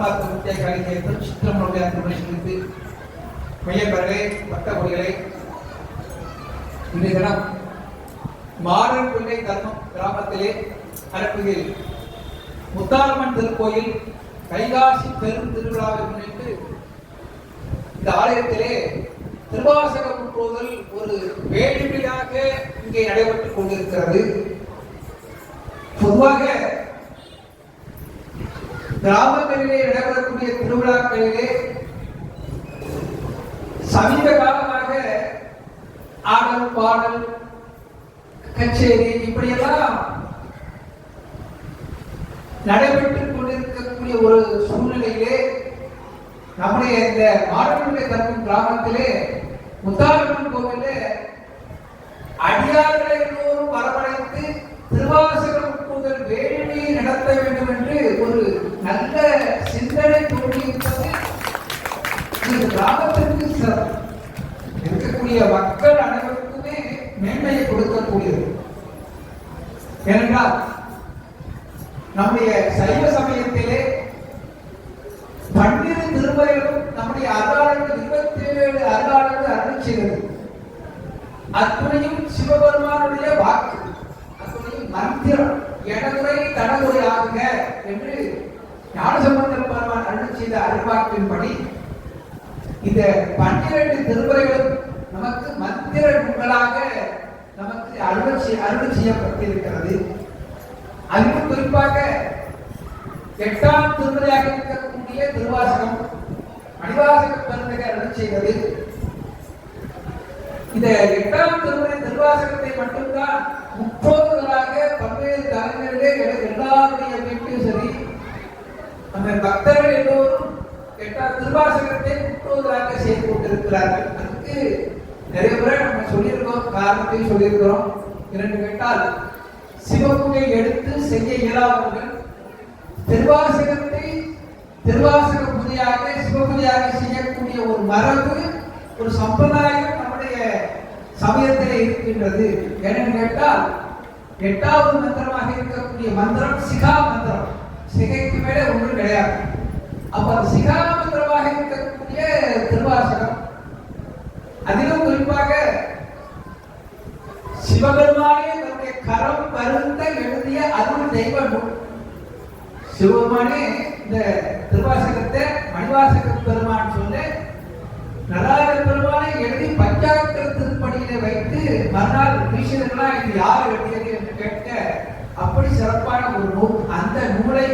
காப்பாற்ற முக்கிய கலைஞர்கள் சித்திரமுடைய நிகழ்ச்சிக்கு மையப்பர்களே பட்டமொழிகளே இன்றைய தினம் மாறன் பிள்ளை தர்மம் கிராமத்திலே அருள்மிகு முத்தாரம்மன் திருக்கோயில் கைகாசி பெரும் திருவிழாவை முன்னிட்டு இந்த ஆலயத்திலே திருவாசக முற்றுதல் ஒரு வேடிக்கையாக இங்கே நடைபெற்றுக் கொண்டிருக்கிறது. பொதுவாக கிராமங்களிலே நடைபெறக்கூடிய திருவிழாக்களிலே சமீப காலமாக ஆடல் பாடல் கச்சேரி இப்படியெல்லாம் நடைபெற்றுக் கொண்டிருக்கக்கூடிய ஒரு சூழ்நிலையிலே நம்முடைய இந்த மாடலுடைய தர்மம் கிராமத்திலே முத்தாரம்மன் கோவிலே அடியார்களை எல்லோரும் வரவழைத்து திருவாசகம் முதல் வேள்வியை நடத்த வேண்டும் என்று கிராமத்திற்கு இருக்கக்கூடிய மக்கள் அனைவருக்குமே மேன்மையை கொடுக்கக்கூடியது. ஏனென்றால் நம்முடைய சைவ சமயத்திலே பன்னிரு திருமறைகளும் நம்முடைய அருளாளர்கள் இருபத்தி ஏழு அருளாளர்கள் அருள் செய்தது. அத்துணையும் சிவபெருமானுடைய வாக்கு அத்துணையும் மந்திரம் இடமுறை தடமுறை ஆகுங்க என்று ஞானசம்பந்தர் பெருமான் அருள் செய்த அருள்வாக்கின்படி இந்த பன்னிரண்டு திருமுறைகளும் நமக்கு மந்திர நூல்களாக நமக்கு அருள் செய்- அருள் செய்யப்பட்டிருக்கிறது. அதிலும் குறிப்பாக எட்டாம் திருமுறையாக இருக்கக்கூடிய திருவாசகம் மணிவாசக பெருந்தகை அருள் செய்தது. இந்த எட்டாம் திருமுறை திருவாசகத்தை மட்டும்தான் முற்றோர்களாக பல்வேறு தலைவர்களே எல்லாருடைய வீட்டிலும் சரி அந்த பக்தர்கள் எல்லோரும் கேட்டால் திருவாசகத்தை முற்றோர்களாக செய்து கொண்டிருக்கிறார்கள். அதுக்கு நிறைய முறை நம்ம சொல்லியிருக்கோம் காரணத்தையும் சொல்லியிருக்கிறோம். இரண்டு கேட்டால் சிவப்புகை எடுத்து செய்ய இயலாதவர்கள் திருவாசகத்தை திருவாசக புதியாக சிவபுதியாக செய்யக்கூடிய ஒரு மரபு ஒரு சம்பிரதாயம் நம்முடைய சமயத்தில் இருக்கின்றது. ஏனென்று கேட்டால் எட்டாவது மந்திரமாக இருக்கக்கூடிய மந்திரம் சிகா மந்திரம். சிகைக்கு மேலே ஒன்றும் கிடையாது. அப்ப அந்த சிகா இருக்கக்கூடிய திருவாசகம். அதிலும் குறிப்பாக சிவபெருமானே தன்னுடைய கரம் வருந்த எழுதிய அருள் தெய்வ நூல் சிவபெருமானே இந்த திருவாசகத்தை மணிவாசக பெருமான் சொல்லு நடாக பெருமானை எழுதி பஞ்சாக்கர திருப்பணியில வைத்து மறுநாள் ஈஸ்வரர்களா இது யார் எழுதியது என்று கேட்க அப்படி சிறப்பான ஒரு நூல். அந்த நூலை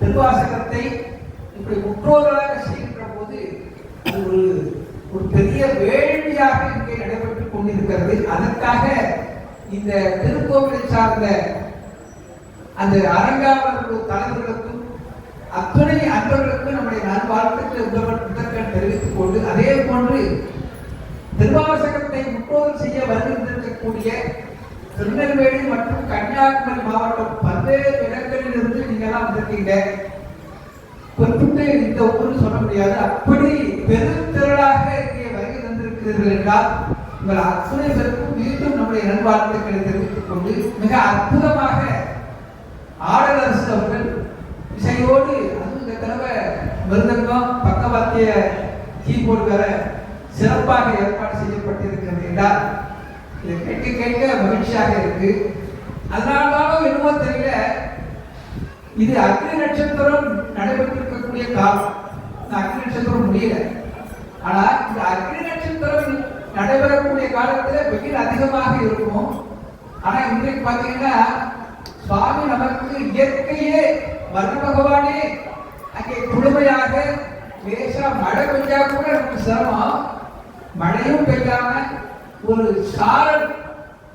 திருவாசகத்தை முற்றோர்களாக செய்கின்ற போது அது ஒரு ஒரு பெரிய வேள்வியாக இங்கே நடைபெற்றுக் கொண்டிருக்கிறது. அதற்காக இந்த திருக்கோவிலை சார்ந்த அந்த அரங்காவலர்கள் தலைவர்களுக்கும் அத்துணை அன்பர்களுக்கும் நம்முடைய நல்வாழ்த்துக்களை உதவ- தெரிவித்துக் கொண்டு அதே போன்று திருவாசகத்தை முற்றோதல் செய்ய வருகின்றிருக்கக்கூடிய திருநெல்வேலி மற்றும் கன்னியாகுமரி மாவட்டம் பல்வேறு இடங்களில் இருந்து வந்திருக்கீங்க. குறிப்பிட்டு இந்த ஊர்னு சொல்ல முடியாது. அப்படி பெருந்திரளாக இங்கே வருகை தந்திருக்கிறீர்கள் என்றால் உங்கள் அத்தனை பேருக்கும் மீண்டும் நம்முடைய நல்வாழ்த்துக்களை தெரிவித்துக் கொண்டு மிக அற்புதமாக ஆடலரசு அவர்கள் இசையோடு அது இந்த தடவை மிருதங்கம் பக்கவாத்திய கீபோர்டு வேற சிறப்பாக ஏற்பாடு செய்யப்பட்டிருக்கிறது என்றால் இதை கேட்க கேட்க மகிழ்ச்சியாக இருக்கு. அதனால்தானோ என்னமோ தெரியல இது அக்னி நட்சத்திரம் நடைபெற்றிருக்கக்கூடிய காலம். இந்த அக்னி நட்சத்திரம் முடியல. ஆனா இந்த அக்னி நட்சத்திரம் நடைபெறக்கூடிய காலத்துல வெயில் அதிகமாக இருக்கும். ஆனா இன்றைக்கு பாத்தீங்கன்னா சுவாமி நமக்கு இயற்கையே வர்ண பகவானே அங்கே குழுமையாக லேசா மழை பெஞ்சா கூட நமக்கு சிரமம். மழையும் பெய்யாம ஒரு சாரல்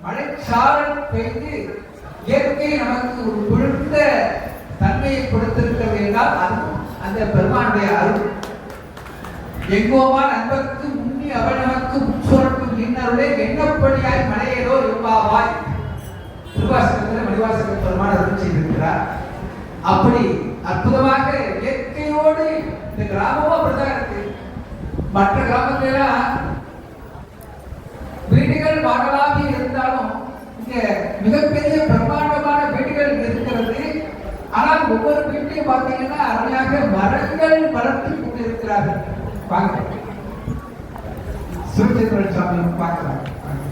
மழை சாரல் பெய்து இயற்கை நமக்கு ஒரு குளிர்ந்த கொடுத்திருக்கிறது என்றால் அது அந்த பெருமானுடைய அருள். எங்கோமா நண்பருக்கு முன்னி அவள் நமக்கு முச்சுரக்கும் இன்னருளே எண்ணப்படியாய் மலையேதோ இருப்பாவாய் திருவாசகத்தில் மணிவாசக பெருமான் அருள் செய்திருக்கிறார். அப்படி அற்புதமாக இயற்கையோடு இந்த கிராமமும் அப்படிதான் இருக்கு மற்ற கிராமத்திலாம் வீடுகள் வாடலாக இருந்தாலும் இங்க மிகப்பெரிய பிரம்மாண்டமான வீடுகள் இருக்கிறது ஆனால் ஒவ்வொரு வீட்டையும் பார்த்தீங்கன்னா அருமையாக மரங்கள் வளர்த்து கொண்டிருக்கிறார்கள். வாங்க. சிவச்சந்திரன் சாமி பார்க்கலாம். வாங்க.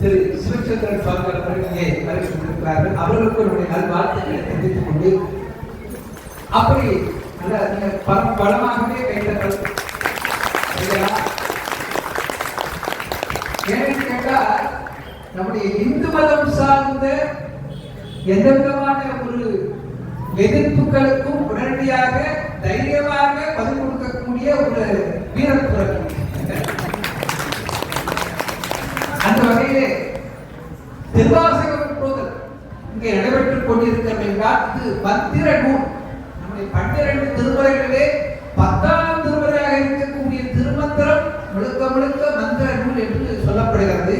திரு சிவச்சந்திரன் சுவாமி அவர்கள் இங்கே வருகை. கொண்டிருக்கிறார்கள். அவர்களுக்கு என்னுடைய நல்வாழ்த்துக்களை தெரிவித்துக் கொண்டு அப்படி நல்ல நீங்க பல பலமாகவே கைத்தர்கள் ஏன்னு கேட்டா நம்முடைய இந்து மதம் சார்ந்த எந்த விதமான ஒரு எதிர்ப்புகளுக்கும் உடனடியாக தைரியமாக பதில் கொடுக்கக்கூடிய ஒரு வீரத்துறவி. அந்த வகையிலே திருவாசக கொண்டிருக்கிறது என்றால் இது நூல் நம்முடைய பன்னிரண்டு திருமுறைகளிலே பத்தாம் திருமுறையாக இருக்கக்கூடிய திருமந்திரம் முழுக்க முழுக்க மந்திர நூல் என்று சொல்லப்படுகிறது.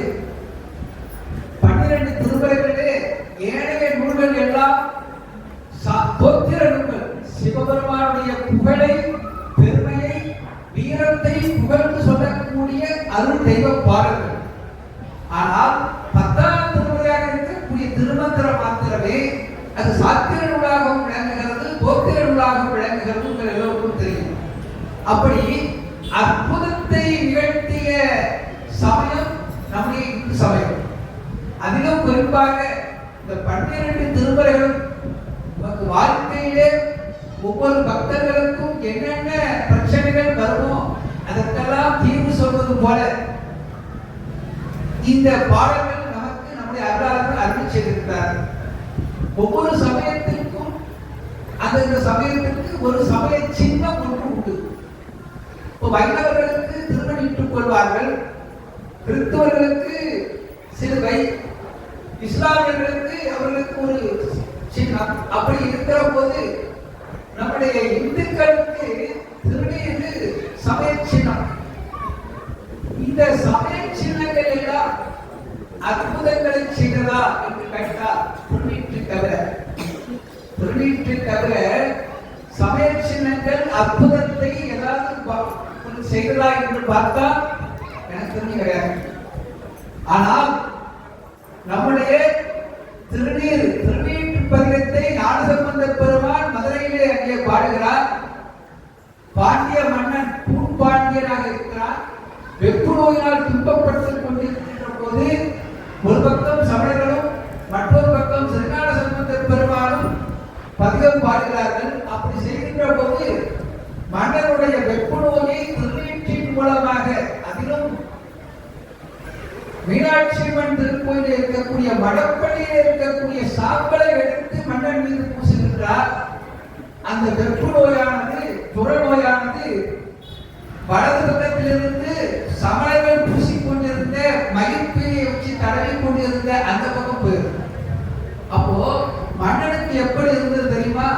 பன்னிரண்டு திருமுறைகளிலே ஏனைய நூல்கள் எல்லாம் சா- நூல்கள். சிவபெருமானுடைய புகழை பெருமையை வீரத்தை புகழ்ந்து சொல்லக்கூடிய அருள் தெய்வ பாடல்கள். ஆனால் பத்தாம் திருமந்திர மாத்திரமே அது சாத்திர நூலாகவும் விளங்குகிறது போக்கிர நூலாகவும் விளங்குகிறது உங்கள் எல்லோருக்கும் தெரியும். அப்படி அற்புதத்தை நிகழ்த்திய சமயம் நம்முடைய இந்து சமயம். அதிலும் குறிப்பாக இந்த பன்னிரண்டு திருமுறைகளும் நமக்கு வாழ்க்கையிலே ஒவ்வொரு பக்தர்களுக்கும் என்னென்ன பிரச்சனைகள் வருமோ அதற்கெல்லாம் தீர்வு சொல்வது போல இந்த பாடல்கள் நமக்கு அருளாளர்கள் அருள் ஒவ்வொரு சமயத்திற்கும் அந்தந்த சமயத்திற்கு ஒரு சமய சின்னம் ஒன்று உண்டு. இப்போ வைணவர்களுக்கு திருமணிட்டுக் கொள்வார்கள். கிறிஸ்தவர்களுக்கு சிலுவை இஸ்லாமியர்களுக்கு அவர்களுக்கு ஒரு சின்னம். அப்படி இருக்கிற போது நம்முடைய இந்துக்களுக்கு திருநீர் சமய சின்னம். இந்த சமய சின்னங்கள் எல்லாம் அற்புதங்களை செய்ததா என்று கேட்டால் திருநீற்று தவிர திருநீற்று தவிர சமய சின்னங்கள் அற்புதத்தை ஏதாவது செய்ததா என்று பார்த்தால் எனக்கு தெரிஞ்சு கிடையாது. ஆனால் நம்முடைய திருநீர் திருநீட்டு பதிகத்தை ஞானசம்பந்த பெருமான் மதுரையிலே அங்கே பாடுகிறார். பாண்டிய மன்னன் பூபாண்டியனாக இருக்கிறார். வெப்பு நோயினால் ஒரு பக்கம் சமணர்களும் மற்றொரு பக்கம் சிறுஞான சம்பந்தர் பெருமானும் பதிகம் பாடுகிறார்கள். அப்படி செய்கின்ற போது மன்னனுடைய வெப்பு நோயை திருநீற்றின் மூலமாக அதிலும் மீனாட்சி அம்மன் திருக்கோயிலில் இருக்கக்கூடிய மடப்பள்ளியில் இருக்கக்கூடிய சாம்பலை எடுத்து மன்னன் மீது பூசுகின்றார். அந்த வெப்பு நோயானது துற நோயானது வலது பக்கத்திலிருந்து சமணர்கள் பூசிக் கொண்டிருந்த மயிர்பியை வச்சு தடவி கொண்டிருந்த அந்த பக்கம் போயிடும் அப்போ மன்னனுக்கு எப்படி இருந்தது தெரியுமா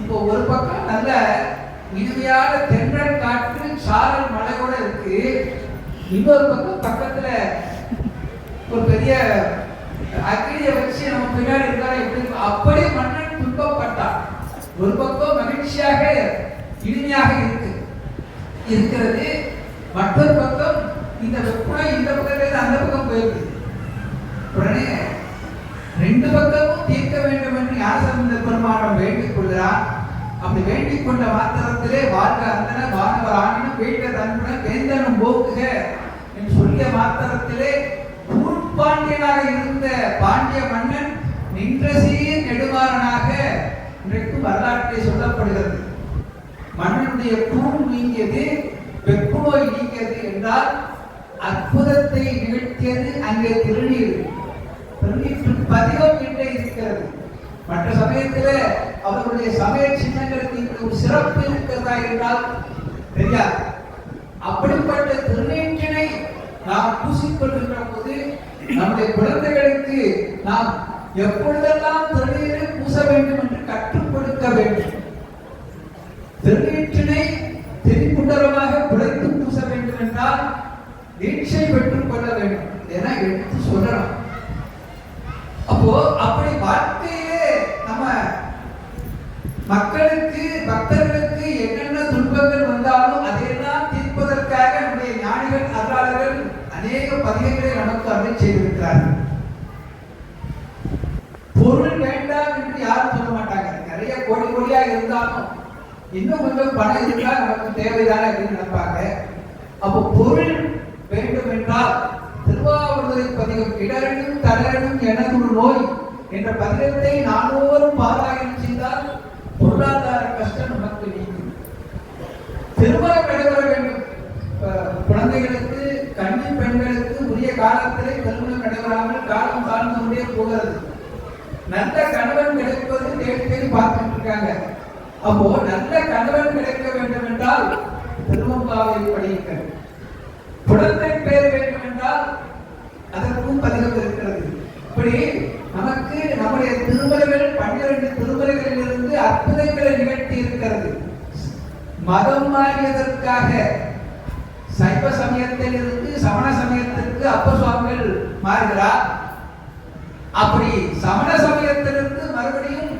இப்போ ஒரு பக்கம் நல்ல இனிமையான தென்றல் காற்று சாரல் மலையோட இருக்கு. இன்னொரு பக்கம் பக்கத்துல ஒரு பெரிய அக்கினியை வச்சு நம்ம பின்னாடி இருந்தாலும் எப்படி அப்படியே அப்படி மன்னன் துன்பப்பட்டான். ஒரு பக்கம் மகிழ்ச்சியாக இனிமையாக இருக்கு. இருக்கிறது. மற்றொரு பக்கம் இந்த வெப்பனை இந்த பக்கத்துல அந்த பக்கம் போயிருக்கு உடனே ரெண்டு பக்கமும் தீர்க்க வேண்டும் என்று யாசந்த பெருமானம் வேண்டிக் கொள்கிறான் அப்படி வேண்டிக் கொண்ட மாத்திரத்திலே வாழ்க அந்தன வானவர் ஆணினும் வீட்ட தன்புடன் வேந்தனும் போக்குக என்று சொல்லிய மாத்திரத்திலே பாண்டியனாக இருந்த பாண்டிய மன்னன் நின்ற நெடுமாறனாக இன்றைக்கு வரலாற்றை சொல்லப்படுகிறது. மன்னனுடைய தூண் நீங்கியது வெப்பு நோய் நீங்கியது என்றால் அற்புதத்தை நிகழ்த்தியது அங்கே திருநீர். திருநீற்று பதிகம் என்றே இருக்கிறது. மற்ற சமயத்தில் அவர்களுடைய சமய சின்னங்களுக்கு இப்படி ஒரு சிறப்பு இருக்கிறதா என்றால் தெரியாது. அப்படிப்பட்ட திருநீற்றினை நாம் பூசிக்கொள்கின்ற போது நம்முடைய குழந்தைகளுக்கு நாம் எப்பொழுதெல்லாம் திருநீரை பூச வேண்டும் என்று கற்றுக் கொடுக்க வேண்டும். திருநீற்றினை திரிபுண்டரமாக குழைத்து பூச வேண்டும் என்றால் தீட்சை பெற்றுக் கொள்ள வேண்டும் என எடுத்து சொல்லலாம். அப்போ அப்படி வாழ்க்கையிலே மக்களுக்கு பக்தர்களுக்கு என்னென்ன துன்பங்கள் வந்தாலும் அதையெல்லாம் தீர்ப்பதற்காக நம்முடைய ஞானிகள் அருளாளர்கள் அநேக பதிகங்களை நமக்கு அருள் செய்திருக்கிறார்கள். பொருள் வேண்டாம் என்று யாரும் சொல்ல மாட்டாங்க. நிறைய கோடி கோடியா இருந்தாலும் இன்னும் கொஞ்சம் பணம் இருந்தால் நமக்கு தேவைதானே அப்படின்னு நினைப்பாங்க. அப்போ பொருள் வேண்டும் என்றால் திருவாவூரை பதிகம் இடரணும் தளரணும் எனது நோய் என்ற பதிகத்தை நானூறும் பாராயணம் செய்தால் பொருளாதார கஷ்டம் நமக்கு நீங்கும். திருமணம் நடைபெற வேண்டும் குழந்தைகளுக்கு கன்னி பெண்களுக்கு உரிய காலத்திலே திருமணம் நடைபெறாமல் காலம் தாழ்ந்து கொண்டே போகிறது. நல்ல கணவன் கிடைப்பது தேடி தேடி பார்த்துட்டு இருக்காங்க. அப்போ நல்ல கணவன் கிடைக்க வேண்டும் என்றால் திருவம்பாவை படியுங்கள் குழந்தை பெயர் வேண்டும் என்றால் அதற்கும் பதிவு இருக்கிறது இப்படி நமக்கு நம்முடைய திருமலைகள் பன்னிரண்டு திருமலைகளிலிருந்து அற்புதங்களை நிகழ்த்தி இருக்கிறது மதம் மாறியதற்காக சைவ சமயத்திலிருந்து சமண சமயத்திற்கு அப்ப சுவாமிகள் மாறுகிறார் அப்படி சமண சமயத்திலிருந்து மறுபடியும்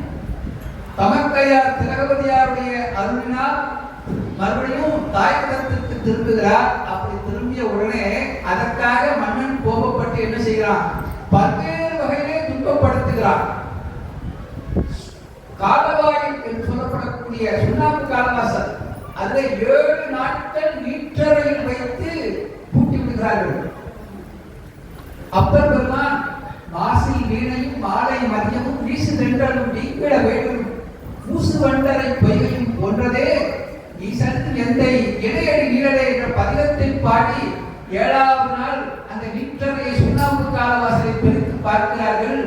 தமக்கையார் திலகவதியாருடைய அருளினால் மறுபடியும் தாயகத்திற்கு திரும்புகிறார் அப்படி திரும்பிய உடனே அதற்காக மன்னன் கோபப்பட்டு என்ன செய்கிறான்? பல்வேறு வகையிலே துன்பப்படுத்துகிறான். காலவாயில் என்று சொல்லப்படக்கூடிய சுண்ணாம்பு காலவாசல் அதை ஏழு நாட்கள் நீற்றறையில் வைத்து பூட்டி விடுகிறார்கள். அப்பர் பெருமான் மாசி வீணையும் மாலை மதியமும் வீசு தென்றலும் நீங்கிட வேண்டும். மூசு வண்டரை பொய்கையும் ஒன்றதே ஈசன் எந்தை இடையடி நீழலே என்ற பதிகத்தை பாடி ஏழாவது நாள் அந்த நீற்றறையை சுண்ணாம்பு காலவாசலை பிரித்து பார்க்கிறார்கள்.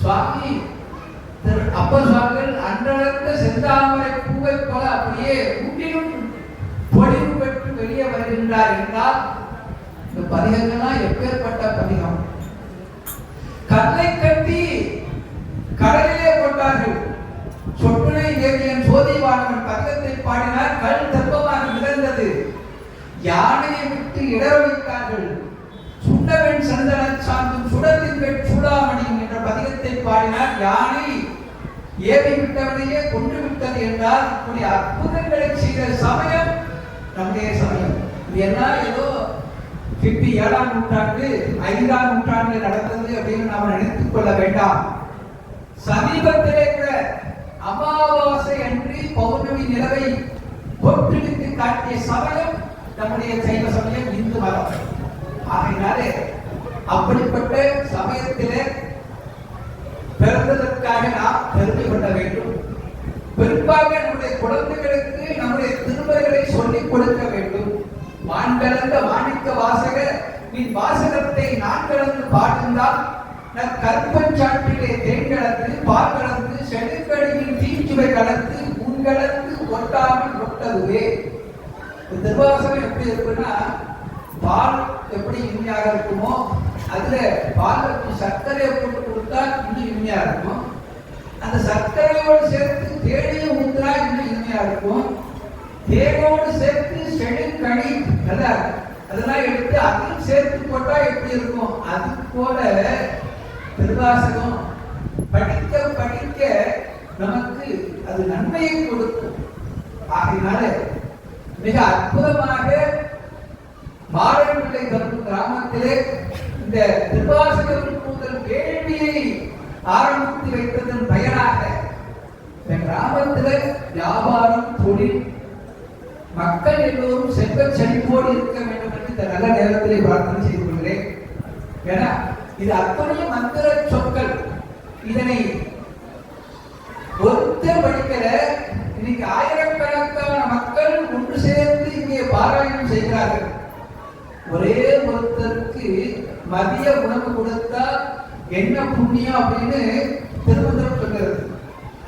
சுவாமி திரு அப்பர் சுவாமிகள் அன்றளர்ந்த செந்தாமரை பூவை போல அப்படியே முற்றிலும் பொழிவு பெற்று வெளியே வருகின்றார் என்றால் இந்த பதிகங்கள்லாம் எப்பேற்பட்ட பதிகம்? கல்லை கட்டி கடலிலே போட்டார்கள். சொட்டுனை தேவியன் சோதிவானவன் பதிகத்தை பாடினார் கல் தெப்பமாக மிதந்தது. யானையை விட்டு இடர வைத்தார்கள் சுண்டவன் சந்தன சாந்தும் சுடத்தின் சூடாமணியும் என்ற பதிகத்தை பாடினார் யானை ஏவி விட்டவனையே கொண்டு விட்டது என்றால் இப்படி அற்புதங்களை செய்த சமயம் நம்முடைய சமயம். இது ஏதோ கிபி ஏழாம் நூற்றாண்டு ஐந்தாம் நூற்றாண்டு நடந்தது அப்படின்னு நாம் நினைத்துக் கொள்ள வேண்டாம். சமீபத்திலே கூட அமாவாசை அன்றி பௌர்ணமி நிலவை தொற்றுவித்து காட்டிய சமயம் நம்முடைய சைவ சமயம் இந்து மதம். ஆகையினாலே அப்படிப்பட்ட சமயத்திலே பிறந்ததற்காக நாம் பெருமை கொள்ள வேண்டும். பெரும்பாக நம்முடைய குழந்தைகளுக்கு நம்முடைய திருமறைகளை சொல்லிக் கொடுக்க வேண்டும். வான் கலந்த மாணிக்க வாசக நீ வாசகத்தை நான் கலந்து பாடுந்தால் நான் கற்பன் சாட்டிலே தேன் கலந்து பால் கலந்து செடுக்கடியில் தீச்சுவை கலந்து உன் கலந்து ஒட்டாமல் ஒட்டதுவே. திருவாசகம் எப்படி இருக்குன்னா பால் எப்படி இனிமையாக இருக்குமோ அதுல பாலுக்கு சர்க்கரையை போட்டு கொடுத்தா இன்னும் இனிமையா இருக்கும்? அந்த சர்க்கரையோடு சேர்த்து தேனியை ஊத்துனா இன்னும் இனிமையா இருக்கும்? தேனோடு சேர்த்து செடுக்கணி நல்லா அதெல்லாம் எடுத்து அதையும் சேர்த்து போட்டா எப்படி இருக்கும்? அது போல திருவாசகம் படிக்க படிக்க நமக்கு அது நன்மையை கொடுக்கும். ஆகையினால மிக அற்புதமாக மாரன்பிள்ளை தரும் கிராமத்திலே இந்த திருவாசகம் முதல் கேள்வியை ஆரம்பித்து வைத்ததன் பயனாக இந்த கிராமத்தில் வியாபாரம் தொழில் மக்கள் எல்லோரும் செல்வ செழிப்போடு இருக்க வேண்டும் என்று இந்த நல்ல நேரத்திலே பிரார்த்தனை செய்து கொள்கிறேன். ஏன்னா இது அத்தனை மந்திர சொற்கள். இதனை ஒருத்தர் படிக்கிற இன்னைக்கு ஆயிரக்கணக்கான மக்கள் ஒன்று சேர்ந்து இங்கே பாராயணம் செய்கிறார்கள். ஒரே ஒருத்தருக்கு மதிய உணவு கொடுத்தா என்ன புண்ணியம் அப்படின்னு திருமந்திரம் சொல்கிறது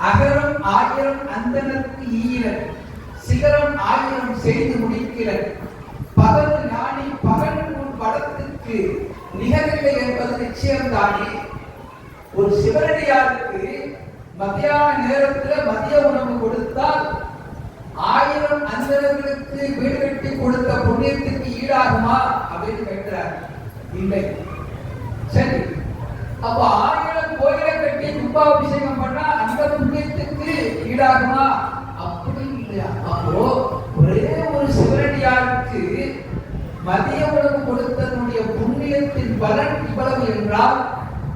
அகரம் ஆயிரம் அந்தனருக்கு ஈரன். சிகரம் ஆயிரம் செய்து முடிக்கிறன். பகல் ஞானி பகல் உன் படத்துக்கு நிகரில்லை என்பது நிச்சயம் தானே ஒரு சிவனடியாருக்கு மத்தியான நேரத்துல மதிய உணவு கொடுத்தால் ஆயிரம் அந்தனர்களுக்கு வீடு கட்டி கொடுத்த புண்ணியத்துக்கு ஈடாகுமா அப்படின்னு கேட்கிறார். இல்லை. சரி. அப்ப ஆயிரம் கோயிலை கட்டி கும்பாபிஷேகம் பண்ணா அந்த புண்ணியத்துக்கு ஈடாகுமா? அப்படி இல்லையா அப்போ ஒரே ஒரு சிவனடியாருக்கு மதிய உணவு கொடுத்தனுடைய புண்ணியத்தின் பலன் இவ்வளவு என்றால்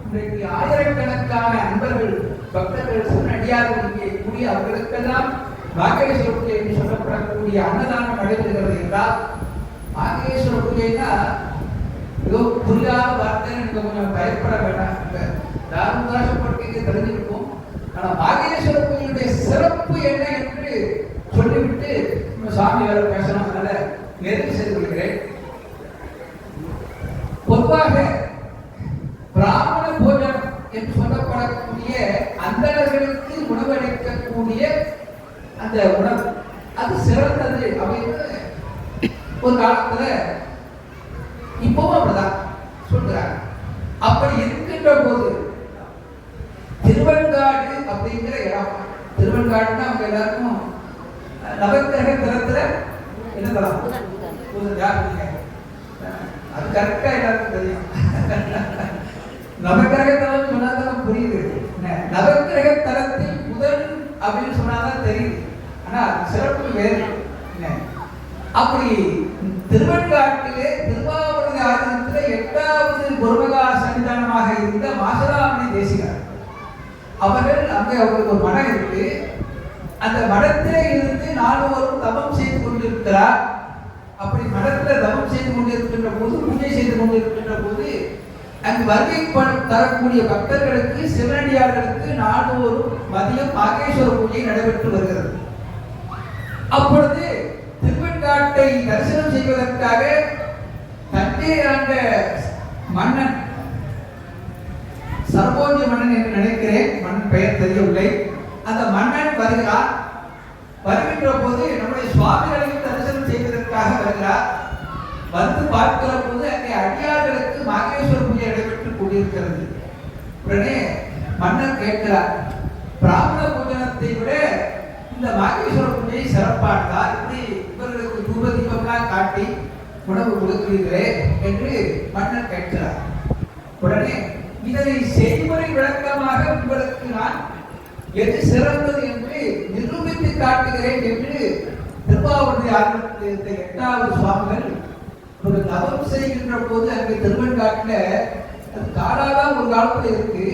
இன்றைக்கு ஆயிரக்கணக்கான அன்பர்கள் பக்தர்கள் சிவனடியார்கள் இங்கே கூடிய அவர்களுக்கெல்லாம் வாக்கை சொல்லக்கூடிய என்று சொல்லப்படக்கூடிய அன்னதானம் நடைபெறுகிறது என்றால் மாகேஸ்வர பூஜைனா ஏதோ புரியாத வார்த்தை நீங்க கொஞ்சம் பயப்பட வேண்டாம். இப்ப தாராசுரப்பட்டிக்கு தெரிஞ்சிருக்கும். ஆனா மாகேஸ்வர பூஜையுடைய சிறப்பு என்ன என்று சொல்லிவிட்டு நம்ம சாமி வேற பேசணும். அதனால நிறைவு செய்து கொள்கிறேன். பொதுவாக பிராமண போஜனம் என்று சொல்லப்படக்கூடிய அந்தணர்களுக்கு உணவளிக்கக்கூடிய அந்த உணவு அது சிறந்தது அப்படின்னு ஒரு காலத்துல இப்பவும் அப்படிதான் சொல்றாங்க. அப்படி இருக்கின்ற போது திருவெண்காடு அப்படிங்கிற இடம் திருவெண்காடுன்னா அவங்க எல்லாருக்கும் நவக்கிரக தரத்துல என்ன தரம் அது கரெக்டா எல்லாருக்கும் தெரியும். நவக்கிரக தரம் சொன்னாதான் புரியுது. என்ன, நவக்கிரக தரத்தில் புதன் அப்படின்னு சொன்னாதான் தெரியுது. ஆனா சிறப்பு வேறு. என்ன? அப்படி திருவெண்காட்டிலே திருவாவூர் ஆதீனத்திலே எட்டாவது குருமகா சன்னிதானமாக இருந்த மாசராமணி தேசிகார். அவர்கள் அங்கே அவருக்கு ஒரு மடம் இருக்கு. அந்த மடத்திலே இருந்து நால்வரும் தபம் செய்து கொண்டிருக்கிறார். அப்படி மடத்தில் தபம் செய்து கொண்டிருக்கின்ற போது பூஜை செய்து கொண்டிருக்கின்ற போது அங்கு வருகை தரக்கூடிய பக்தர்களுக்கு சிவனடியார்களுக்கு நாள்தோறும் மதியம் மாகேஸ்வர பூஜை நடைபெற்று வருகிறது. அப்பொழுது திருவெண்காட்டை தரிசனம் செய்வதற்காக தஞ்சை ஆண்ட மன்னன் சர்வோஜி மன்னன் என்று நினைக்கிறேன். மன்னன் பெயர் தெரியவில்லை. அந்த மன்னன் வருகிறார். வருகின்ற போது நம்முடைய சுவாமிகளையும் தரிசனம் செய்வதற்காக வருகிறார். வந்து பார்க்கிற போது அங்கே அடியார்களுக்கு மாகேஸ்வர பூஜை நடைபெற்று கொண்டிருக்கிறது. உடனே மன்னர் கேட்கிறார் பிராமண பூஜனத்தை விட இந்த மகேஸ்வர பூஜை சிறப்பானதா? இப்படி தூப தீபம்லாம் காட்டி உணவு கொடுக்கிறீர்களே என்று மன்னர் கேட்கிறார். உடனே இதனை செய்முறை விளக்கமாக உங்களுக்கு நான் எது சிறந்தது என்று நிரூபித்து காட்டுகிறேன் என்று திருவாவூர் ஆரம்பித்த எட்டாவது சுவாமிகள் ஒரு தவம் செய்கின்ற போது அங்கே திருவெண்காட்டுல அது காடாதான் ஒரு காலத்தில் இருக்கு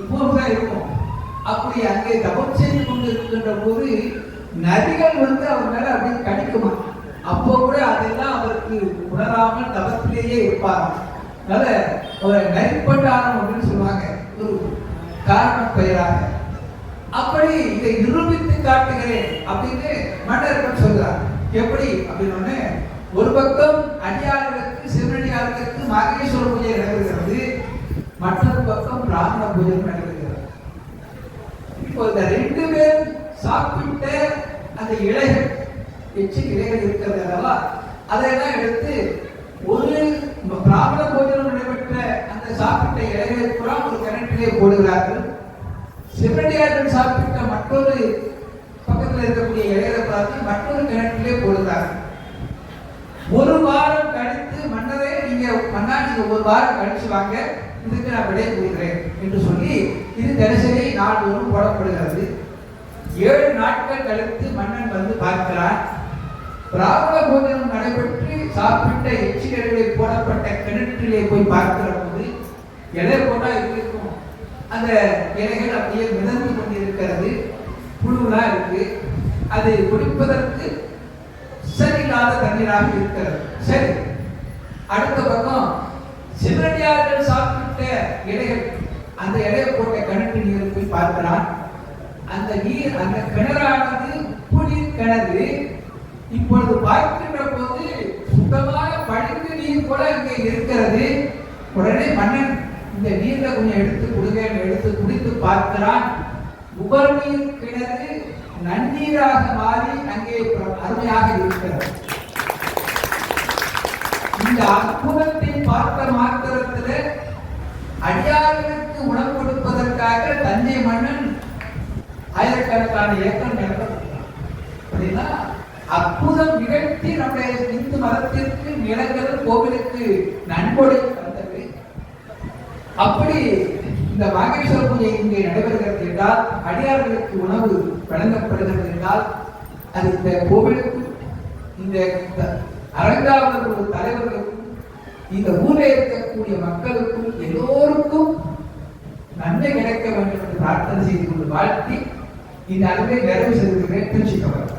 இப்போ தான் இருக்கும். அப்படி அங்கே தவம் செய்து கொண்டு இருக்கின்ற போது நதிகள் வந்து அவர் மேல அப்படியே கடிக்குமா அப்போ கூட அதெல்லாம் அவருக்கு உணராமல் தவத்திலேயே இருப்பார் அதனால அவரை நரிப்பண்டாரம் அப்படின்னு சொல்லுவாங்க. ஒரு காரணம் பெயராக. அப்படி இதை நிரூபித்து காட்டுகிறேன் அப்படின்னு மன்னர்கள் சொல்றார் எப்படி? அப்படின்னு ஒரு பக்கம் அடியார்களுக்கு சிவனடியார்களுக்கு மாகேஸ்வர பூஜை நடைபெறுகிறது. மற்றொரு பக்கம் பிராமண பூஜை நடைபெறுகிறது. இப்போ இந்த ரெண்டு பேர் சாப்பிட்ட அந்த இலைகள் எச்சி இலைகள் இருக்கிறது அதெல்லாம் அதையெல்லாம் எடுத்து ஒரு பிராமண போஜனம் நடைபெற்ற அந்த சாப்பிட்ட இலைகளை கூட ஒரு கிணற்றிலே போடுகிறார்கள். சிவனடியார்கள் சாப்பிட்ட மற்றொரு பக்கத்தில் இருக்கக்கூடிய இலைகளை பார்த்து மற்றொரு கிணற்றிலே போடுகிறார்கள். ஒரு வாரம் கழித்து மன்னரே நீங்க மன்னா நீங்க ஒரு வாரம் கழிச்சு வாங்க இதுக்கு நான் விடை கூறுகிறேன் என்று சொல்லி இது தினசரி நாள்தோறும் போடப்படுகிறது. ஏழு நாட்கள் கழித்து மன்னன் வந்து பார்க்கிறான். பிராமண போஜனம் நடைபெற்று சாப்பிட்ட எச்சிகளை போடப்பட்ட கிணற்றிலே போய் பார்க்கிற போது இலை போட்டா எப்படி இருக்கும்? அந்த இலைகள் அப்படியே மிதந்து கொண்டிருக்கிறது. புழுலாம் இருக்கு. அது குடிப்பதற்கு சரியில்லாத தண்ணீராக இருக்கிறது. சரி. அடுத்த பக்கம் சிவனடியார்கள் சாப்பிட்ட இலைகள் அந்த இலையை போட்ட கிணற்று நீர் போய் பார்க்கிறான். அந்த நீர் அந்த கிணறானது உப்பு கிணறு. இப்பொழுது பார்க்கின்ற போது சுத்தமான பழுப்பு நீர் போல இங்கே இருக்கிறது. உடனே மன்னன் இந்த நீரை கொஞ்சம் எடுத்து கொடுங்க எடுத்து குடித்து பார்க்கிறான். உபர் நீர் கிணறு நன்னீராக மாறி அங்கே அருமையாக இருக்கிறது. இந்த அற்புதத்தை பார்த்த மாத்திரத்தில் அடியார்களுக்கு உணவு கொடுப்பதற்காக தஞ்சை மன்னன் ஆயிரக்கணக்கான ஏக்கர் அற்புதம் நிகழ்த்தி நம்முடைய இந்து மதத்திற்கு நிலங்கள் கோவிலுக்கு நன்கொடை தந்தது அப்படி இந்த மாகேஸ்வர பூஜை இங்கே நடைபெறுகிறது என்றால் அடியார்களுக்கு உணவு வழங்கப்படுகிறது என்றால் அது இந்த கோவிலுக்கும் இந்த அரங்காவலர் தலைவர்களுக்கும் இந்த ஊரில் இருக்கக்கூடிய மக்களுக்கும் எல்லோருக்கும் நன்மை கிடைக்க வேண்டும் என்று பிரார்த்தனை செய்து கொண்டு வாழ்த்தி இந்த அளவை நிறைவு செய்து திருச்சிக்கவர்